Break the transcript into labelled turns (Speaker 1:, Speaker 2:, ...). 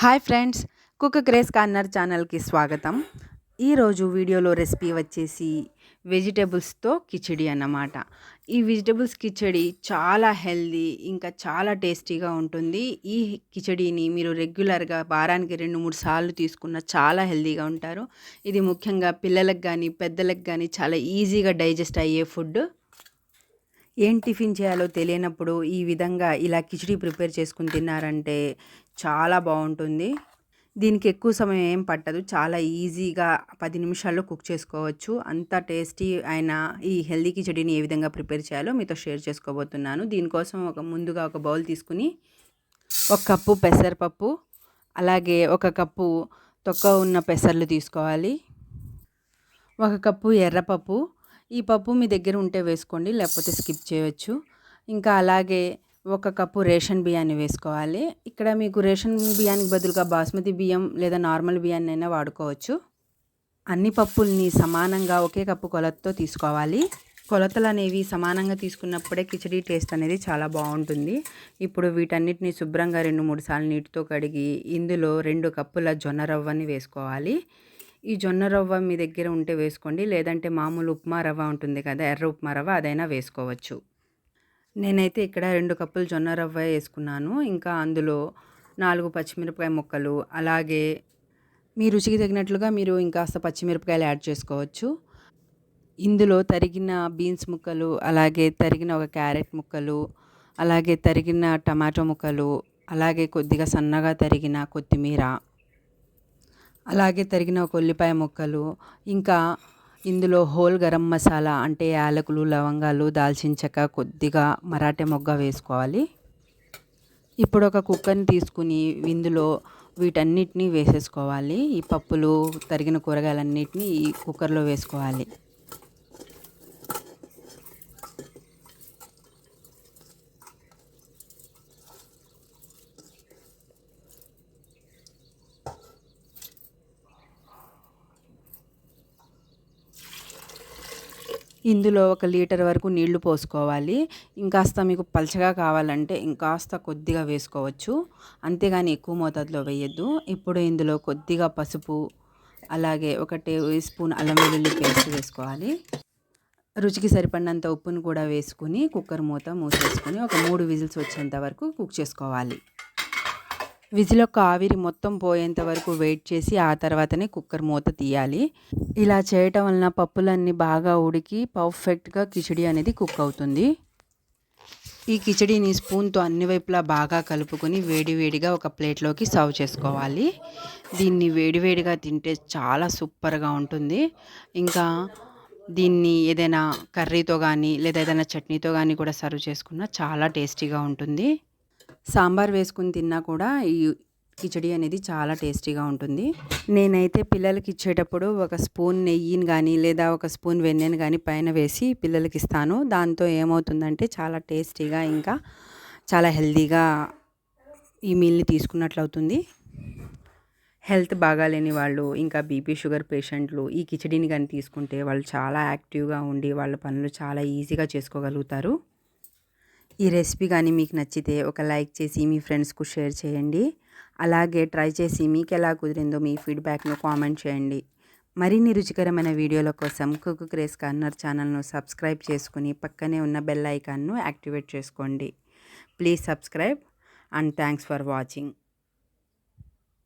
Speaker 1: hi friends cook grace corner ఛానల్కి స్వాగతం ఈరోజు వీడియోలో రెసిపీ వచ్చేసి వెజిటేబుల్స్తో కిచడి అన్నమాట ఈ వెజిటేబుల్స్ కిచడి చాలా హెల్దీ ఇంకా చాలా టేస్టీగా ఉంటుంది ఈ కిచడిని మీరు రెగ్యులర్గా వారానికి రెండు మూడు సార్లు తీసుకున్న చాలా హెల్దీగా ఉంటారు ఇది ముఖ్యంగా పిల్లలకు కానీ పెద్దలకు కానీ చాలా ఈజీగా డైజెస్ట్ అయ్యే ఫుడ్ ఏం టిఫిన్ చేయాలో తెలియనప్పుడు ఈ విధంగా ఇలా కిచిడి ప్రిపేర్ చేసుకుని తిన్నారంటే చాలా బాగుంటుంది దీనికి ఎక్కువ సమయం ఏం పట్టదు చాలా ఈజీగా పది నిమిషాల్లో కుక్ చేసుకోవచ్చు అంత టేస్టీ అయిన ఈ హెల్దీ కిచడీని ఏ విధంగా ప్రిపేర్ చేయాలో మీతో షేర్ చేసుకోబోతున్నాను దీనికోసం ఒక ముందుగా ఒక బౌల్ తీసుకుని ఒక కప్పు పెసరపప్పు అలాగే ఒక కప్పు తొక్క ఉన్న పెసర్లు తీసుకోవాలి ఒక కప్పు ఎర్రపప్పు ఈ పప్పు మీ దగ్గర ఉంటే వేసుకోండి లేకపోతే స్కిప్ చేయవచ్చు ఇంకా అలాగే ఒక కప్పు రేషన్ బియ్యాన్ని వేసుకోవాలి ఇక్కడ మీకు రేషన్ బియ్యానికి బదులుగా బాస్మతి బియ్యం లేదా నార్మల్ బియ్యాన్ని అయినా వాడుకోవచ్చు అన్ని పప్పుల్ని సమానంగా ఒకే కప్పు కొలతతో తీసుకోవాలి కొలతలు అనేవి సమానంగా తీసుకున్నప్పుడే కిచడీ టేస్ట్ అనేది చాలా బాగుంటుంది ఇప్పుడు వీటన్నిటిని శుభ్రంగా రెండు మూడు సార్లు నీటితో కడిగి ఇందులో రెండు కప్పుల జొన్న రవ్వని వేసుకోవాలి ఈ జొన్న రవ్వ మీ దగ్గర ఉంటే వేసుకోండి లేదంటే మామూలు ఉప్మా రవ్వ ఉంటుంది కదా ఎర్ర ఉప్మా రవ్వ అదైనా వేసుకోవచ్చు నేనైతే ఇక్కడ రెండు కప్పులు జొన్న రవ్వ వేసుకున్నాను ఇంకా అందులో నాలుగు పచ్చిమిరపకాయ ముక్కలు అలాగే మీ రుచికి తగినట్లుగా మీరు ఇంకాస్త పచ్చిమిరపకాయలు యాడ్ చేసుకోవచ్చు ఇందులో తరిగిన బీన్స్ ముక్కలు అలాగే తరిగిన ఒక క్యారెట్ ముక్కలు అలాగే తరిగిన టమాటో ముక్కలు అలాగే కొద్దిగా సన్నగా తరిగిన కొత్తిమీర అలాగే తరిగిన ఒక ఉల్లిపాయ ముక్కలు ఇంకా ఇందులో హోల్ గరం మసాలా అంటే యాలకులు లవంగాలు దాల్చిన చెక్క కొద్దిగా మరాఠీ మొగ్గ వేసుకోవాలి ఇప్పుడు ఒక కుక్కర్ని తీసుకుని ఇందులో వీటన్నిటినీ వేసేసుకోవాలి ఈ పప్పులు తరిగిన కూరగాయలన్నిటినీ ఈ కుక్కర్లో వేసుకోవాలి ఇందులో ఒక లీటర్ వరకు నీళ్లు పోసుకోవాలి ఇంకాస్త మీకు పలచగా కావాలంటే ఇంకాస్త కొద్దిగా వేసుకోవచ్చు అంతేగాని ఎక్కువ మోతాదులో వేయద్దు ఇప్పుడు ఇందులో కొద్దిగా పసుపు అలాగే ఒక టేబుల్ స్పూన్ అల్లం వెల్లుల్లి పేస్ట్ వేసుకోవాలి రుచికి సరిపడినంత ఉప్పును కూడా వేసుకుని కుక్కర్ మూత మూసేసుకొని ఒక మూడు విజిల్స్ వచ్చేంత వరకు కుక్ చేసుకోవాలి విజిలో ఆవిరి మొత్తం పోయేంత వరకు వెయిట్ చేసి ఆ తర్వాతనే కుక్కర్ మూత తీయాలి ఇలా చేయటం వలన పప్పులన్నీ బాగా ఉడికి పర్ఫెక్ట్గా కిచిడి అనేది కుక్ అవుతుంది ఈ కిచడీని స్పూన్తో అన్ని వైపులా బాగా కలుపుకొని వేడివేడిగా ఒక ప్లేట్లోకి సర్వ్ చేసుకోవాలి దీన్ని వేడివేడిగా తింటే చాలా సూపర్గా ఉంటుంది ఇంకా దీన్ని ఏదైనా కర్రీతో కానీ లేదా ఏదైనా చట్నీతో కానీ కూడా సర్వ్ చేసుకున్నా చాలా టేస్టీగా ఉంటుంది సాంబార్ వేసుకుని తిన్నా కూడా ఈ కిచడి అనేది చాలా టేస్టీగా ఉంటుంది నేనైతే పిల్లలకి ఇచ్చేటప్పుడు ఒక స్పూన్ నెయ్యిని కానీ లేదా ఒక స్పూన్ వెన్నెని కానీ పైన వేసి పిల్లలకి ఇస్తాను దాంతో ఏమవుతుందంటే చాలా టేస్టీగా ఇంకా చాలా హెల్దీగా ఈ మీల్ని తీసుకున్నట్లు అవుతుంది హెల్త్ బాగాలేని వాళ్ళు ఇంకా బీపీ షుగర్ పేషెంట్లు ఈ కిచడిని కానీ తీసుకుంటే వాళ్ళు చాలా యాక్టివ్గా ఉండి వాళ్ళ పనులు చాలా ఈజీగా చేసుకోగలుగుతారు ఈ రెసిపీ కానీ మీకు నచ్చితే ఒక లైక్ చేసి మీ ఫ్రెండ్స్కు షేర్ చేయండి అలాగే ట్రై చేసి మీకు ఎలా కుదిరిందో మీ ఫీడ్బ్యాక్ను కామెంట్ చేయండి మరిన్ని రుచికరమైన వీడియోల కోసం కుక్ క్రేస్ కార్నర్ ఛానల్ను సబ్స్క్రైబ్ చేసుకుని పక్కనే ఉన్న బెల్ ఐకాన్ను యాక్టివేట్ చేసుకోండి please subscribe and thanks for watching